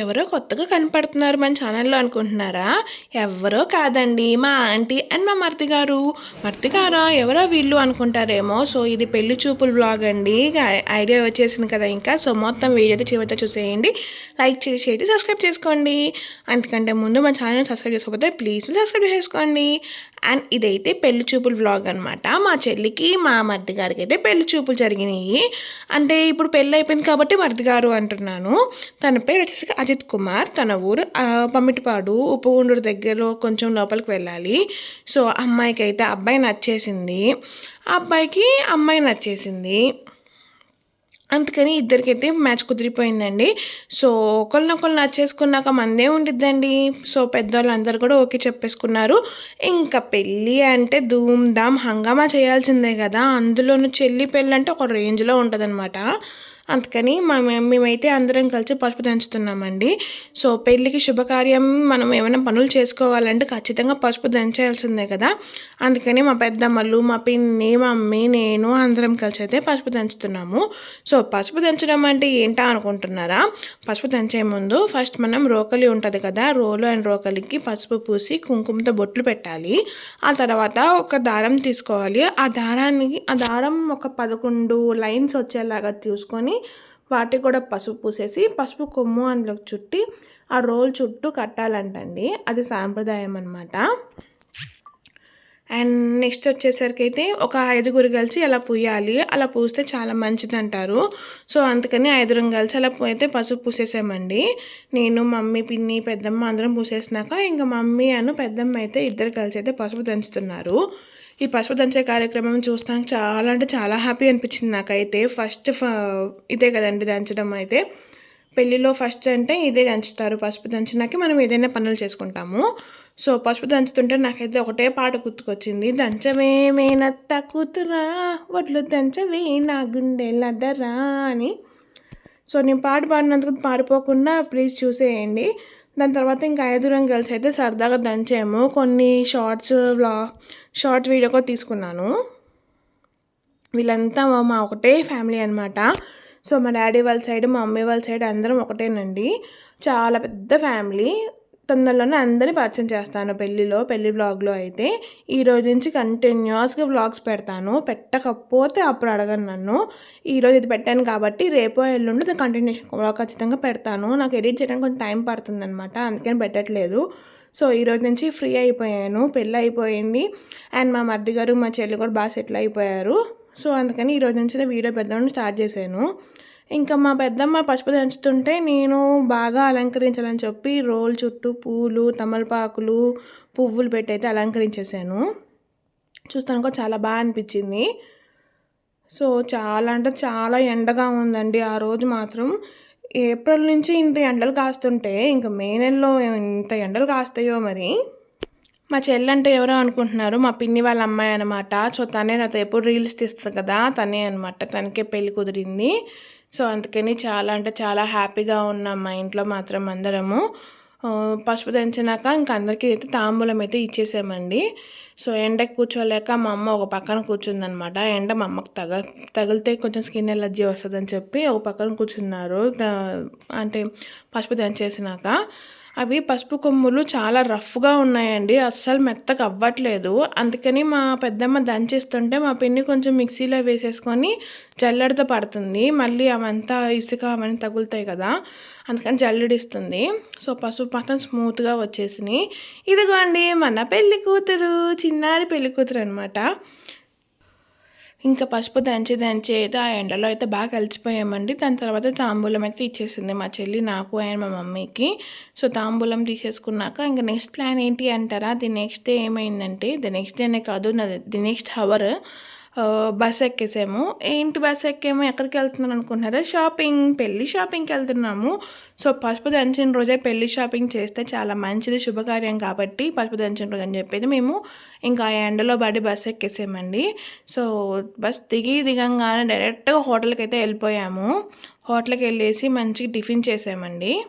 ఎవరో కొత్తగా కనపడుతున్నారు మన ఛానల్లో అనుకుంటున్నారా? ఎవరో కాదండి మా ఆంటీ అండ్ మా మర్తి గారు. మర్తి గారా? ఎవరో వీళ్ళు అనుకుంటారేమో. సో ఇది పెళ్ళి చూపులు బ్లాగ్ అండి. ఐడియా వచ్చేసింది కదా ఇంకా. సో మొత్తం వీడియో అయితే చివరితో చూసేయండి. లైక్ చేసేయండి సబ్స్క్రైబ్ చేసుకోండి. అంతకంటే ముందు మన ఛానల్ సబ్స్క్రైబ్ చేసుకోకపోతే ప్లీజ్ సబ్స్క్రైబ్ చేసుకోండి. అండ్ ఇదైతే పెళ్ళి చూపులు బ్లాగ్ అనమాట మా చెల్లికి మా మర్తి గారికి అయితే పెళ్ళి చూపులు జరిగినాయి. అంటే ఇప్పుడు పెళ్ళి అయిపోయింది కాబట్టి మర్ది గారు అంటున్నాను. తన పేరు వచ్చేసి అజిత్ కుమార్ తన ఊరు ఆ, పమ్మిటిపాడు ఉప్పుగుండూరు దగ్గరలో కొంచెం లోపలికి వెళ్ళాలి. సో అమ్మాయికి అయితే అబ్బాయి నచ్చేసింది. ఆ అబ్బాయికి అమ్మాయి నచ్చేసింది. అందుకని ఇద్దరికైతే మ్యాచ్ కుదిరిపోయిందండి. సో ఒకళ్ళనొకళ్ళు నచ్చేసుకున్నాక మందే ఉండిద్దండి. సో పెద్దవాళ్ళు అందరు కూడా ఓకే చెప్పేసుకున్నారు. ఇంకా పెళ్ళి అంటే ధూమ్ ధామ్ హంగామా చేయాల్సిందే కదా. అందులోనూ చెల్లి పెళ్ళి అంటే ఒక రేంజ్లో ఉంటుందన్నమాట. అందుకని మా మేమైతే అందరం కలిసి పసుపు దంచుతున్నామండి. సో పెళ్ళికి శుభకార్యం మనం ఏమైనా పనులు చేసుకోవాలంటే ఖచ్చితంగా పసుపు దంచాల్సిందే కదా. అందుకని మా పెద్దమ్మలు మా పిన్ని మా మమ్మీ నేను అందరం కలిసి అయితే పసుపు దంచుతున్నాము. సో పసుపు దంచడం అంటే ఏంటా అనుకుంటున్నారా? పసుపు దంచే ముందు ఫస్ట్ మనం రోకలి ఉంటుంది కదా. రోలు అండ్ రోకలికి పసుపు పూసి కుంకుమతో బొట్లు పెట్టాలి. ఆ తర్వాత ఒక దారం తీసుకోవాలి. ఆ దారానికి ఆ దారం ఒక పదకొండు లైన్స్ వచ్చేలాగా చూసుకొని వాటికి కూడా పసుపు పూసేసి పసుపు కొమ్ము అందులోకి చుట్టి ఆ రోల్ చుట్టూ కట్టాలంటండి. అది సాంప్రదాయం అనమాట అండ్ నెక్స్ట్ వచ్చేసరికి అయితే ఒక ఐదుగురు కలిసి అలా పూయాలి. అలా పూస్తే చాలా మంచిది అంటారు సో అందుకని ఐదుగురం కలిసి అలా అయితే పసుపు పూసేసామండి. నేను మమ్మీ పిన్ని పెద్దమ్మ అందరం పూసేసినాక ఇంకా మమ్మీ అను పెద్దమ్మ అయితే ఇద్దరు కలిసి అయితే పసుపు దంచుతున్నారు. ఈ పసుపు దంచే కార్యక్రమం చూస్తానికి చాలా అంటే చాలా హ్యాపీ అనిపించింది నాకైతే. ఫస్ట్ ఫ- ఇదే కదండి దంచడం అయితే. పెళ్ళిలో ఫస్ట్ అంటే ఇదే దంచుతారు పసుపు దంచినాక మనం ఏదైనా పనులు చేసుకుంటాము. సో పసుపు దంచుతుంటే నాకైతే ఒకటే పాట గుర్తుకొచ్చింది. దంచవేమేనత్త కూతురా వడ్లు దంచవే నా గుండె లదరా అని. సో నేను పాట పాడినందుకు పారిపోకుండా ప్లీజ్ చూసేయండి. దాని తర్వాత ఇంకా ఐదుగురం కలిసి అయితే సరదాగా దంచాము. కొన్ని షార్ట్స్ వ్లా షార్ట్ వీడియో కూడా తీసుకున్నాను. వీళ్ళంతా మా- మా ఒకటే ఫ్యామిలీ అనమాట సో మా డాడీ వాళ్ళ సైడ్ మా మమ్మీ వాళ్ళ సైడ్ అందరం ఒకటేనండి. చాలా పెద్ద ఫ్యామిలీ. తొందరలోనే అందరినీ పరిచయం చేస్తాను పెళ్ళిలో పెళ్ళి బ్లాగ్లో అయితే. ఈ రోజు నుంచి కంటిన్యూస్గా వ్లాగ్స్ పెడతాను. పెట్టకపోతే అప్పుడు అడగను నన్ను. ఈరోజు ఇది పెట్టాను కాబట్టి రేపో ఎల్లుండి కంటిన్యూషన్ బ్లాగ్ ఖచ్చితంగా పెడతాను. నాకు ఎడిట్ చేయడానికి కొంచెం టైం పడుతుంది అనమాట అందుకని పెట్టట్లేదు. సో ఈ రోజు నుంచి ఫ్రీ అయిపోయాను. పెళ్ళి అయిపోయింది. అండ్ మా మర్ది గారు మా చెల్లి కూడా బాగా సెటిల్ అయిపోయారు. సో అందుకని ఈ రోజు నుంచి వీడియో పెడదామని స్టార్ట్ చేశాను. ఇంకా మా పెద్దమ్మ పసుపు దంచుతుంటే నేను బాగా అలంకరించాలని చెప్పి రోల్ చుట్టూ పూలు తమలపాకులు పువ్వులు పెట్టి అయితే అలంకరించేసాను చూస్తానుకో చాలా బాగా అనిపించింది. సో చాలా అంటే చాలా ఎండగా ఉందండి ఆ రోజు మాత్రం. ఏప్రిల్ నుంచి ఇంత ఎండలు కాస్తుంటే ఇంకా మే నెలలో ఇంత ఎండలు కాస్తాయో మరి. మా చెల్లంటే ఎవరో అనుకుంటున్నారు మా పిన్ని వాళ్ళ అమ్మాయి అనమాట సో తనే నాతో ఎప్పుడు రీల్స్ తీస్తుంది కదా తనే అనమాట తనకే పెళ్ళి కుదిరింది. సో అందుకని చాలా అంటే చాలా హ్యాపీగా ఉన్నాం మా ఇంట్లో మాత్రం అందరము పసుపు దంచినాక ఇంక అందరికీ అయితే తాంబూలం అయితే ఇచ్చేసామండి. సో ఎండకి కూర్చోలేక మా అమ్మ ఒక పక్కన కూర్చుందనమాట. ఎండ మా అమ్మకు తగ తగిలితే కొంచెం స్కిన్ ఎలర్జీ వస్తుందని చెప్పి ఒక పక్కన కూర్చున్నారు. అంటే పసుపు దంచేసినాక. అవి పసుపు కొమ్ములు చాలా రఫ్గా ఉన్నాయండి. అస్సలు మెత్తగా అవ్వట్లేదు. అందుకని మా పెద్దమ్మ దంచేస్తుంటే మా పిన్ని కొంచెం మిక్సీలో వేసేసుకొని జల్లెడతో పడుతుంది. మళ్ళీ అవంతా ఇసుక అవన్నీ తగులుతాయి కదా అందుకని జల్లెడిస్తుంది. సో పసుపు మాత్రం స్మూత్గా వచ్చేసినాయి. ఇదిగోండి మన పెళ్ళి కూతురు చిన్నారి పెళ్ళి కూతురు అనమాట ఇంకా పసుపు దంచి దంచి అయితే ఆ ఎండలో అయితే బాగా కలిసిపోయామండి. దాని తర్వాత తాంబూలం అయితే ఇచ్చేసింది మా చెల్లి నాకు అండ్ మా మమ్మీకి. సో తాంబూలం తీసేసుకున్నాక ఇంకా నెక్స్ట్ ప్లాన్ ఏంటి అంటారా? ది నెక్స్ట్ డే ఏమైందంటే ది నెక్స్ట్ డేనే కాదు నా ది నెక్స్ట్ హవర్. బస్ ఎక్కేసాము. ఏంటి బస్ ఎక్కేమో? ఎక్కడికి వెళ్తున్నాను అనుకుంటున్నారా? షాపింగ్ పెళ్ళి షాపింగ్కి వెళ్తున్నాము. సో పసుపు దంచిన రోజే పెళ్ళి షాపింగ్ చేస్తే చాలా మంచిది శుభకార్యం కాబట్టి పసుపు దంచిన రోజు అని చెప్పేది మేము. ఇంకా ఆ ఎండలో పడి బస్ ఎక్కేసామండి. సో బస్ దిగి దిగంగానే డైరెక్ట్గా హోటల్కి అయితే వెళ్ళిపోయాము. హోటల్కి వెళ్ళేసి మంచిగా టిఫిన్ చేసామండి.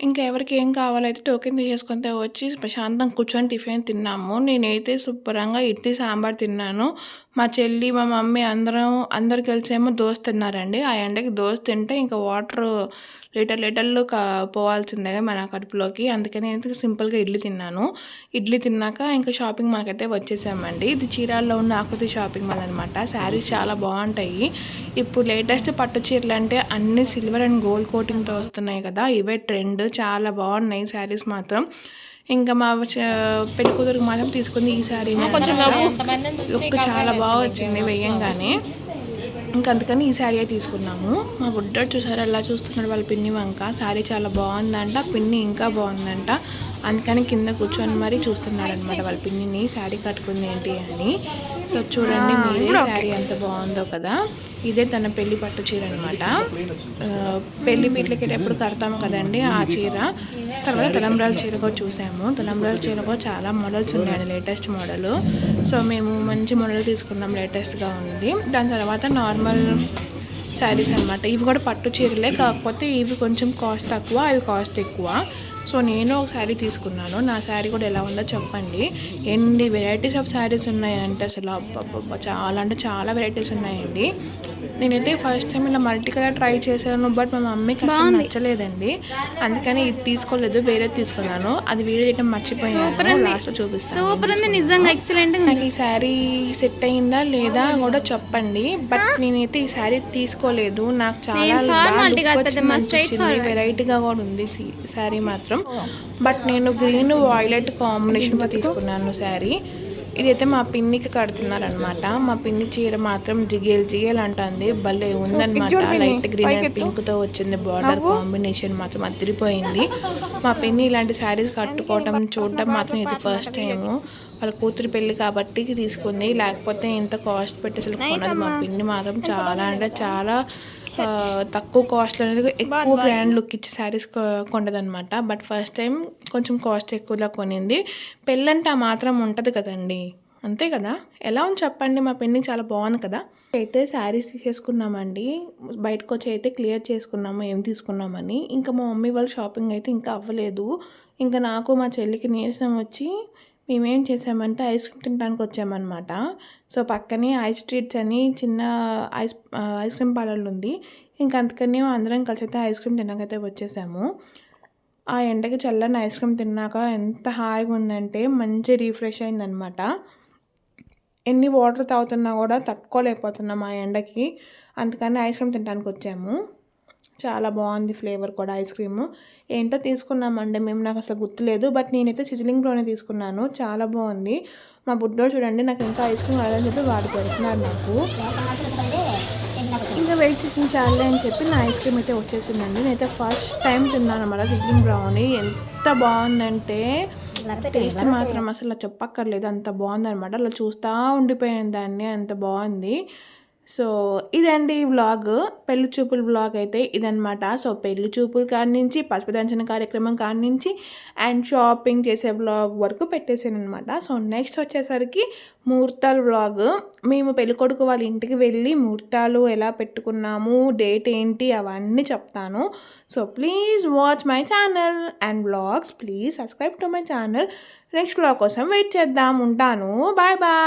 ఇంకా ఎవరికి ఏం కావాలైతే టోకెన్ తీసేసుకుంటే వచ్చి ప్రశాంతంగా కూర్చొని టిఫిన్ తిన్నాము. నేనైతే శుభ్రంగా ఇడ్లీ సాంబార్ తిన్నాను. మా చెల్లి మా మమ్మీ అందరం అందరు కలిసేమో దోశ తిన్నారండి. ఆ ఎండకి దోశ తింటే ఇంకా వాటర్ లీటర్ లీటర్లు కా పోవాల్సిందే మన కడుపులోకి. అందుకని నేను సింపుల్గా ఇడ్లీ తిన్నాను. ఇడ్లీ తిన్నాక ఇంకా షాపింగ్ మాల్కైతే వచ్చేసామండి. ఇది చీరాల్లో ఉన్న ఆకృతి షాపింగ్ మాల్ అనమాట శారీస్ చాలా బాగుంటాయి. ఇప్పుడు లేటెస్ట్ పట్టు చీరలు అంటే అన్ని సిల్వర్ అండ్ గోల్డ్ కోటింగ్తో వస్తున్నాయి కదా. ఇవే ట్రెండ్ చాలా బాగున్నాయి శారీస్ మాత్రం. ఇంకా మా పెళ్ళి కూతురికి మాత్రం తీసుకుంది ఈ శారీ లుక్ చాలా బాగా వచ్చింది వేయంగానే. ఇంకా అందుకని ఈ శారీ తీసుకున్నాము. మా బుడ్డోడు చూసారు ఎలా చూస్తున్నాడు వాళ్ళ పిన్ని వంక. శారీ చాలా బాగుందంట పిన్ని ఇంకా బాగుందంట. అందుకని కింద కూర్చొని మరీ చూస్తున్నాడు అనమాట వాళ్ళ పిన్నిని. శారీ కట్టుకుంది ఏంటి అని. సో చూడండి మీరే శారీ ఎంత బాగుందో కదా. ఇదే తన పెళ్ళి పట్టు చీర అనమాట పెళ్ళి పీట్లకి ఎప్పుడు కడతాము కదండి ఆ చీర. తర్వాత తలంబ్రాల చీర కూడా చూసాము. తలంబ్రాల చీర కూడా చాలా మోడల్స్ ఉన్నాయండి లేటెస్ట్ మోడల్ సో మేము మంచి మోడల్ తీసుకున్నాం లేటెస్ట్గా ఉంది. దాని తర్వాత నార్మల్ శారీస్ అనమాట ఇవి కూడా పట్టు చీరలే కాకపోతే ఇవి కొంచెం కాస్ట్ తక్కువ అవి కాస్ట్ ఎక్కువ. సో నేను ఒక శారీ తీసుకున్నాను. నా శారీ కూడా ఎలా ఉందో చెప్పండి. ఎన్ని వెరైటీస్ ఆఫ్ శారీస్ ఉన్నాయంటే అసలు చాలా అంటే చాలా వెరైటీస్ ఉన్నాయండి. నేనైతే ఫస్ట్ టైం ఇలా మల్టీ కలర్ ట్రై చేశాను బట్ మా మమ్మీకి అసలు నచ్చలేదండి. అందుకని ఇది తీసుకోలేదు వేరే తీసుకున్నాను. అది వీడియో చేయడం మర్చిపోయాను. లాస్ట్ చూపిస్తాను. నిజంగా ఎక్సలెంట్ నాకు ఈ శారీ సెట్ అయిందా లేదా కూడా చెప్పండి. బట్ నేనైతే ఈ శారీ తీసుకోలేదు. నాకు చాలా వెరైటీగా కూడా ఉంది శారీ మాత్రం. బట్ నేను గ్రీన్ వాయిలెట్ కాంబినేషన్గా తీసుకున్నాను శారీ. ఇదైతే మా పిన్నికి కడుతున్నారనమాట మా పిన్ని చీర మాత్రం జిగేల్ జిగేల్ అంటుంది. భలే ఉందన్నమాట. లైట్ గ్రీన్ అండ్ పింక్తో వచ్చింది బార్డర్ కాంబినేషన్ మాత్రం అదిరిపోయింది. మా పిన్ని ఇలాంటి శారీస్ కట్టుకోవటం చూడటం మాత్రం ఇది ఫస్ట్ టైం వాళ్ళ కూతురు పెళ్ళి కాబట్టి తీసుకుంది. లేకపోతే ఇంత కాస్ట్ పెట్టి అసలు కొనదు మా పిన్ని మాత్రం చాలా అంటే చాలా తక్కువ కాస్ట్లో అనేది ఎక్కువ గ్రాండ్ లుక్ ఇచ్చి శారీస్ కొండదనమాట బట్ ఫస్ట్ టైం కొంచెం కాస్ట్ ఎక్కువలో కొనింది. పెళ్ళంటే ఆ మాత్రం ఉంటుంది కదండి. అంతే కదా? ఎలా ఉంది చెప్పండి మా పెళ్ళి చాలా బాగుంది కదా? అయితే శారీస్ తీసేసుకున్నామండి బయటకు వచ్చి అయితే క్లియర్ చేసుకున్నాము ఏం తీసుకున్నామని. ఇంకా మా మమ్మీ వాళ్ళ షాపింగ్ అయితే ఇంకా అవ్వలేదు. ఇంకా నాకు మా చెల్లికి నీరసం వచ్చి మేమేం చేసామంటే ఐస్ క్రీమ్ తినడానికి వచ్చామన్నమాట. సో పక్కనే ఐస్ స్ట్రీట్స్ అని చిన్న ఐస్ ఐస్ క్రీమ్ పార్లర్ ఉంది. ఇంకా అందుకని అందరం కలిసి అయితే ఐస్ క్రీమ్ తినకైతే వచ్చేసాము. ఆ ఎండకి చల్లని ఐస్ క్రీమ్ తిన్నాక ఎంత హాయిగా ఉందంటే మంచి రీఫ్రెష్ అయిందనమాట ఎన్ని వాటర్ తాగుతున్నా కూడా తట్టుకోలేకపోతున్నాం ఆ ఎండకి. అందుకని ఐస్ క్రీమ్ తినడానికి వచ్చాము. చాలా బాగుంది ఫ్లేవర్ కూడా ఐస్ క్రీమ్. ఏంటో తీసుకున్నామండి మేము నాకు అసలు గుర్తులేదు బట్ నేనైతే సిజిలింగ్ బ్రోనే తీసుకున్నాను. చాలా బాగుంది. మా బుడ్డోడు చూడండి నాకు ఇంకా ఐస్ క్రీమ్ కావాలని చెప్పి వాడు పెడుతున్నారు నాకు. ఇంకా వెయిట్ చేసిన చాలే అని చెప్పి నా ఐస్ క్రీమ్ అయితే వచ్చేసిందండి. నేనైతే ఫస్ట్ టైం తిన్నాను అనమాట సిజిలింగ్ బ్రౌనీ ఎంత బాగుందంటే టేస్ట్ మాత్రం అసలు చెప్పక్కర్లేదు. అంత బాగుందనమాట అలా చూస్తూ ఉండిపోయిన దాన్ని అంత బాగుంది. సో ఇదండి వ్లాగ్. పెళ్ళి చూపుల వ్లాగ్ అయితే ఇదనమాట సో పెళ్ళి చూపుల కాడి నుంచి పసుపు దంచన కార్యక్రమం కాడి నుంచి అండ్ షాపింగ్ చేసే వ్లాగ్ వరకు పెట్టేసాను అనమాట సో నెక్స్ట్ వచ్చేసరికి ముహూర్తాల వ్లాగ్. మేము పెళ్ళి కొడుకు వాళ్ళ ఇంటికి వెళ్ళి ముహూర్తాలు ఎలా పెట్టుకున్నాము డేట్ ఏంటి అవన్నీ చెప్తాను. So please watch my channel and vlogs. Please subscribe to my channel. Next vlog కోసం వెయిట్ చేద్దాం. ఉంటాను. Bye bye.